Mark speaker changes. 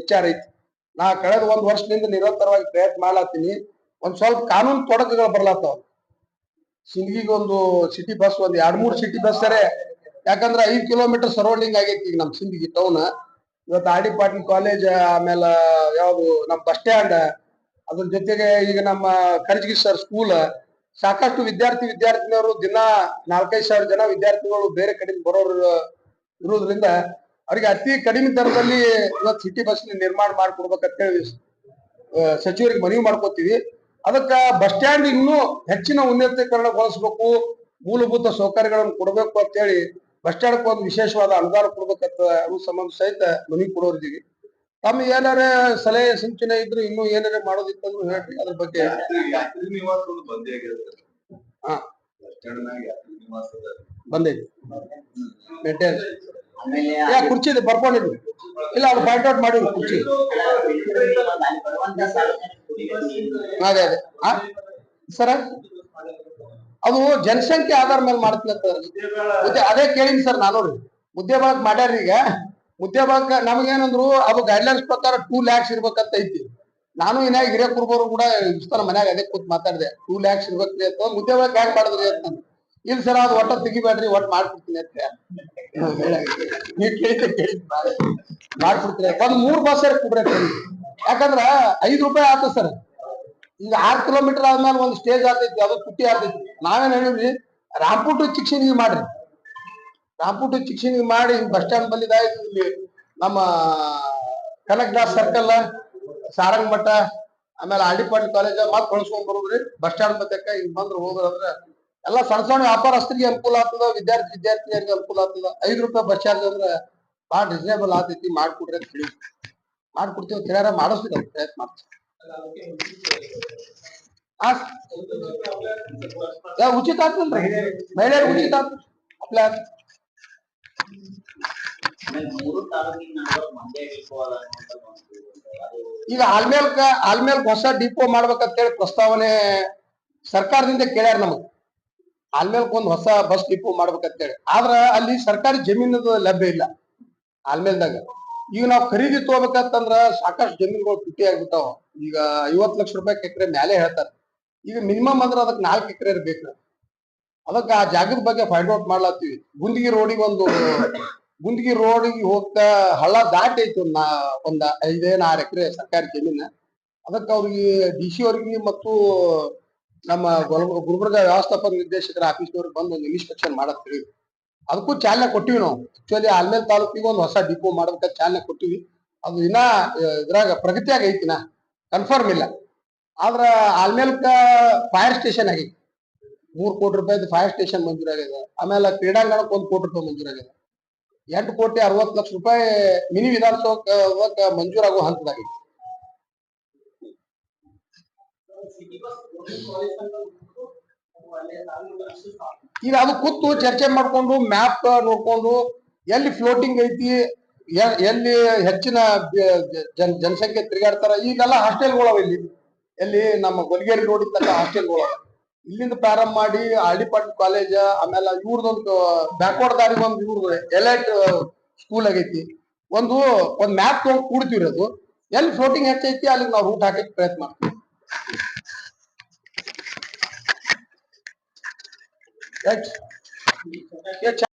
Speaker 1: ವಿಚಾರ ಐತಿ. ನಾ ಕಳೆದ ಒಂದ್ ವರ್ಷದಿಂದ ನಿರಂತರವಾಗಿ ಪ್ರಯತ್ನ ಮಾಡ್ಲಾತೀನಿ. ಒಂದ್ ಸ್ವಲ್ಪ ಕಾನೂನು ತೊಡಕುಗಳು ಬರ್ಲಾತಾವ. ಸಿಂದಗಿಗೊಂದು ಸಿಟಿ ಬಸ್ ಒಂದ್ ಎರಡ್ ಮೂರ್ ಸಿಟಿ ಬಸ್ ಸರಿ. ಯಾಕಂದ್ರ ಐದ್ ಕಿಲೋಮೀಟರ್ ಸರೌಂಡಿಂಗ್ ಆಗೈತಿ ಈಗ ನಮ್ ಸಿಂದಗಿ ಟೌನ್ ಇವತ್ತು ಆರ್ ಕಾಲೇಜ್ ಆಮೇಲೆ ಯಾವ್ದು ನಮ್ ಬಸ್ ಸ್ಟ್ಯಾಂಡ್ ಅದ್ರ ಜೊತೆಗೆ ಈಗ ನಮ್ಮ ಕರ್ಜಗಿ ಸರ್ ಸ್ಕೂಲ್ ಸಾಕಷ್ಟು ವಿದ್ಯಾರ್ಥಿ ವಿದ್ಯಾರ್ಥಿನಿಯರು ದಿನ ನಾಲ್ಕೈದು ಸಾವಿರ ಜನ ವಿದ್ಯಾರ್ಥಿಗಳು ಬೇರೆ ಕಡೆ ಬರೋರು ಇರೋದ್ರಿಂದ ಅವರಿಗೆ ಅತಿ ಕಡಿಮೆ ದರದಲ್ಲಿ ಇವತ್ತು ಸಿಟಿ ಬಸ್ ನಿರ್ಮಾಣ ಮಾಡ್ಕೊಡ್ಬೇಕಂತ ಹೇಳಿ ಸಚಿವರಿಗೆ ಮನವಿ ಮಾಡ್ಕೋತೀವಿ. ಅದಕ್ಕ ಬಸ್ ಸ್ಟ್ಯಾಂಡ್ ಇನ್ನೂ ಹೆಚ್ಚಿನ ಉನ್ನತೀಕರಣಗೊಳಿಸ್ಬೇಕು ಮೂಲಭೂತ ಸೌಕರ್ಯಗಳನ್ನು ಕೊಡಬೇಕು ಅಂತ ಹೇಳಿ ಬಸ್ ಸ್ಟ್ಯಾಂಡ್ ಒಂದು ವಿಶೇಷವಾದ ಅನುದಾನ ಕೊಡ್ಬೇಕಂತ ಅದ್ರ ಸಂಬಂಧ ಸಹಿತ ಮನವಿ ಕೊಡೋರಿದ್ದೀವಿ. ತಮ್ಮ ಏನಾರ ಸಲಹೆ ಸೂಚನೆ ಇದ್ರು ಇನ್ನೂ ಏನಾರ ಮಾಡೋದಿತ್ತಂದ್ರು ಹೇಳ್ರಿ ಅದ್ರ ಬಗ್ಗೆ. ಹಾ. ಬಂದೈತಿ.
Speaker 2: ಆಮೇಲೆ
Speaker 1: ಯಾ ಕುರ್ಚಿ ಇದೆ ಬರ್ಕೊಂಡಿದ್ವಿ ಇಲ್ಲ. ಅವ್ರು ಪಾಯಿಂಟ್ ಔಟ್ ಮಾಡಿದ್ರು ಕುರ್ಚಿ. ಅದೇ ಅದೇ. ಆ? ಸರ? ಅದು ಜನಸಂಖ್ಯೆ ಆಧಾರ ಮೇಲೆ ಮಾಡ್ತೀನಿ ಅಂತ ಅದೇ ಕೇಳಿನಿ ಸರ್ ನಾನು. ಮುದ್ದೆ ಭಾಗ ಮಾಡ್ಯಾರ ಈಗ. ಮುದ್ದೆ ಭಾಗ ನಮಗೇನಂದ್ರು ಅದು ಗೈಡ್ಲೈನ್ಸ್ ಪ್ರಕಾರ ಟೂ ಲ್ಯಾಕ್ಸ್ ಇರ್ಬೇಕಂತ ಐತಿ. ನಾನು ಇನ್ನಾಗ ಹಿರಿಯ ಕುರ್ಬರು ಕೂಡ ಇಷ್ಟ ಮನ್ಯಾಗ ಅದೇ ಕೂತ್ ಮಾತಾಡಿದೆ. ಟೂ ಲ್ಯಾಕ್ಸ್ ಇರ್ಬೇಕ್ರಿ ಅಂತ. ಮುದ್ದೆ ಭಾಗ ಹ್ಯಾಂಗ್ ಮಾಡಿದ್ರಿ ಅಂತ. ಇಲ್ಲ ಸರ್, ಅದು ಒಟ್ಟ ತೆಗಿಬೇಡ್ರಿ, ಒಟ್ಟು ಮಾಡ್ಬಿಡ್ತೀನಿ ಅಂತ. ನೀವು ಕೇಳಿದ್ರೆ ಕೇಳಿದ್ ಮಾಡ್ಕೊಡ್ತೀನಿ ಒಂದ್ ಮೂರ್ ಬಸ್ ಕುಡ್ರೆ ಯಾಕಂದ್ರ ಐದು ರೂಪಾಯಿ ಆತ ಸರ್. ಈಗ ಆರ್ ಕಿಲೋಮೀಟರ್ ಆದ್ಮೇಲೆ ಒಂದ್ ಸ್ಟೇಜ್ ಆಗ್ತೈತಿ ಅದು ಪುಟ್ಟಿ ಆಗ್ತೈತಿ ನಾವೇನ್ ಹೇಳಿದ್ವಿ? ರಾಂಪುರ್ ಟು ಚಿಕ್ಸಿನಿಗೆ ಮಾಡ್ರಿ. ಟು ಚಿಕ್ಸಿನಿಗೆ ಮಾಡಿ ಬಸ್ ಸ್ಟ್ಯಾಂಡ್ ಬಂದಿದ ಇಲ್ಲಿ ನಮ್ಮ ಕನಕದಾಸ್ ಸರ್ಕಲ್ ಸಾರಂಗ್ ಮಠ, ಆಮೇಲೆ ಆಡಿಪಾಡಿ ಕಾಲೇಜ್ ಮತ್ತೆ ಕಳ್ಸ್ಕೊಂಡ್ ಬರೋದ್ರಿ. ಬಸ್ ಸ್ಟ್ಯಾಂಡ್ ಮತ್ತೆ ಹಿಂಗ್ ಬಂದ್ರೆ ಹೋಗೋದಂದ್ರ ಎಲ್ಲಾ ಸಣ್ಣ ಸಣ್ಣ ವ್ಯಾಪಾರಸ್ಥರಿಗೆ ಅನುಕೂಲ ಆಗ್ತದ, ವಿದ್ಯಾರ್ಥಿ ವಿದ್ಯಾರ್ಥಿನಿಯರಿಗೆ ಅನುಕೂಲ ಆಗ್ತದ. ಐದು ರೂಪಾಯಿ ಬಸ್ ಚಾರ್ಜ್ ಅಂದ್ರ ಬಾಳ ರೀಸನೇಬಲ್ ಆಗ್ತೈತಿ ಮಾಡ್ಕೊಡ್ರಿ ಅಂತ ಹೇಳಿ ಮಾಡ್ಕೊಡ್ತೀವಿ ಅಂತ ಹೇಳ್ಯಾರ ಮಾಡಿಸ್ತೀವಿ ನಾವು ಪ್ರಯತ್ನ ಮಾಡ್ತೀವಿ. ಉಚಿತ ಆಗ್ತದ್ರಿ ಮಹಿಳೆಯರಿಗೆ ಉಚಿತ ಆಗ್ತದೆ? ಅಪ್ಲೈ ಈಗ ಆಲ್ಮೇಲ್ ಆಲ್ಮೇಲ್ ಹೊಸ ಡಿಪೋ ಮಾಡ್ಬೇಕಂತ ಹೇಳಿ ಪ್ರಸ್ತಾವನೆ ಸರ್ಕಾರದಿಂದ ಕೇಳ್ಯಾರ ನಮಗ್. ಆಲ್ಮೇಲ್ಕ್ ಒಂದು ಹೊಸ ಬಸ್ ಡಿಪೋ ಮಾಡ್ಬೇಕಂತ ಹೇಳಿ ಆದ್ರ ಅಲ್ಲಿ ಸರ್ಕಾರಿ ಜಮೀನದ ಲಭ್ಯ ಇಲ್ಲ. ಆಲ್ಮೇಲ್ದಾಗ. ಈಗ ನಾವು ಖರೀದಿ ತಗೋಬೇಕಂತಂದ್ರ ಸಾಕಷ್ಟು ಜಮೀನುಗಳು ತುಟ್ಟಿ ಆಗ್ಬಿಟ್ಟಾವ. ಈಗ ಐವತ್ ಲಕ್ಷ ರೂಪಾಯಿ ಎಕರೆ ಮ್ಯಾಲೆ ಹೇಳ್ತಾರೆ. ಈಗ ಮಿನಿಮಮ್ ಅಂದ್ರ ಅದಕ್ಕೆ ನಾಲ್ಕು ಎಕರೆ ಬೇಕು. ಅದಕ್ಕೆ ಆ ಜಾಗದ ಬಗ್ಗೆ ಫೈಂಡ್ ಔಟ್ ಮಾಡ್ಲಾತೀವಿ ಗುಂದಗಿ ರೋಡಿಗೆ ಒಂದು ಗುಂದಗಿ ರೋಡಿಗೆ ಹೋಗ್ತಾ ಹಳ್ಳ ದಾಟಿ ಐತಿ ಒಂದ್ ನಾ- ಒಂದ್ ಐದೇನ್ ಆರು ಎಕರೆ ಸರ್ಕಾರಿ ಜಮೀನ. ಅದಕ್ಕೆ ಅವ್ರಿಗೆ ಡಿ ಸಿ ಅವ್ರಿಗೆ ಮತ್ತು ನಮ್ಮ ಗುಲ್- ಗುಲ್ಬರ್ಗ ವ್ಯವಸ್ಥಾಪಕ ನಿರ್ದೇಶಕರ ಆಫೀಸ್ನವ್ರಿಗೆ ಬಂದು ಒಂದು ಇನ್ಸ್ಪೆಕ್ಷನ್ ಮಾಡಕ್ ಹೇಳಿ ಅದಕ್ಕೂ ಚಾಲನೆ ಕೊಟ್ಟಿವಿ ನಾವು. ಆಕ್ಚುಲಿ ಆಲ್ಮೇಲ್ ತಾಲೂಕಿಗೆ ಒಂದು ಹೊಸ ಡಿಪೋ ಮಾಡಬೇಕ ಚಾಲನೆ ಕೊಟ್ಟಿವಿ. ಅದು ಇನ್ನ ಇದ್ರಾಗ ಪ್ರಗತಿಯಾಗ ಐತಿನ. ಕನ್ಫರ್ಮ್ ಇಲ್ಲ. ಆದ್ರ ಆಲ್ಮೇಲ್ಕ ಫೈರ್ ಸ್ಟೇಷನ್ ಆಗೈತಿ ಮೂರ್ ಕೋಟಿ ರೂಪಾಯಿ ಫೈರ್ ಸ್ಟೇಷನ್ ಮಂಜೂರಾಗಿದೆ ಆಮೇಲೆ ಕ್ರೀಡಾಂಗಣಕ್ಕೆ ಒಂದು ಕೋಟಿ ರೂಪಾಯಿ ಮಂಜೂರಾಗಿದೆ ಎಂಟು ಕೋಟಿ ಅರವತ್ತು ಲಕ್ಷ ರೂಪಾಯಿ ಮಿನಿ ವಿಧಾನಸೌಧಕ್ಕೆ ಮಂಜೂರಾಗುವ ಹಂತದಾಗೈತಿ ಈಗ ಅದು ಕೂತು ಚರ್ಚೆ ಮಾಡ್ಕೊಂಡು ಮ್ಯಾಪ್ ನೋಡ್ಕೊಂಡು, ಎಲ್ಲಿ ಫ್ಲೋಟಿಂಗ್ ಐತಿ ಎಲ್ಲಿ ಹೆಚ್ಚಿನ ಜನ್, ಜನಸಂಖ್ಯೆ ತಿರುಗಾಡ್ತಾರ, ಈಗೆಲ್ಲ ಹಾಸ್ಟೆಲ್ಗಳವ ಇಲ್ಲಿ. ಎಲ್ಲಿ ನಮ್ಮ ಗೊಲ್ಗೇರಿ ರೋಡ್ ತನಕ ಹಾಸ್ಟೆಲ್ಗಳವ ಇಲ್ಲಿಂದ ಪ್ರಾರಂಭ ಮಾಡಿ ಹಳ್ಳಿಪಟ್ಟು ಕಾಲೇಜ್ ಆಮೇಲೆ ಇವ್ರದೊಂದು ಬ್ಯಾಕ್ವರ್ಡ್ ದಾರಿ ಒಂದು ಇವ್ರದ್ದು ಎಲೈಟ್ ಸ್ಕೂಲ್ ಆಗೈತಿ. ಒಂದು, ಒಂದ್ ಮ್ಯಾಪ್ ತಗೊಂಡ್ ಕೂಡ್ತೀವಿ ಅದು. ಎಲ್ಲಿ ಫ್ಲೋಟಿಂಗ್ ಹೆಚ್ಚೈತಿ, ಅಲ್ಲಿಗೆ ನಾವು ರೂಟ್ ಹಾಕಕ್ಕೆ ಪ್ರಯತ್ನ ಮಾಡ್ತೀವಿ. এক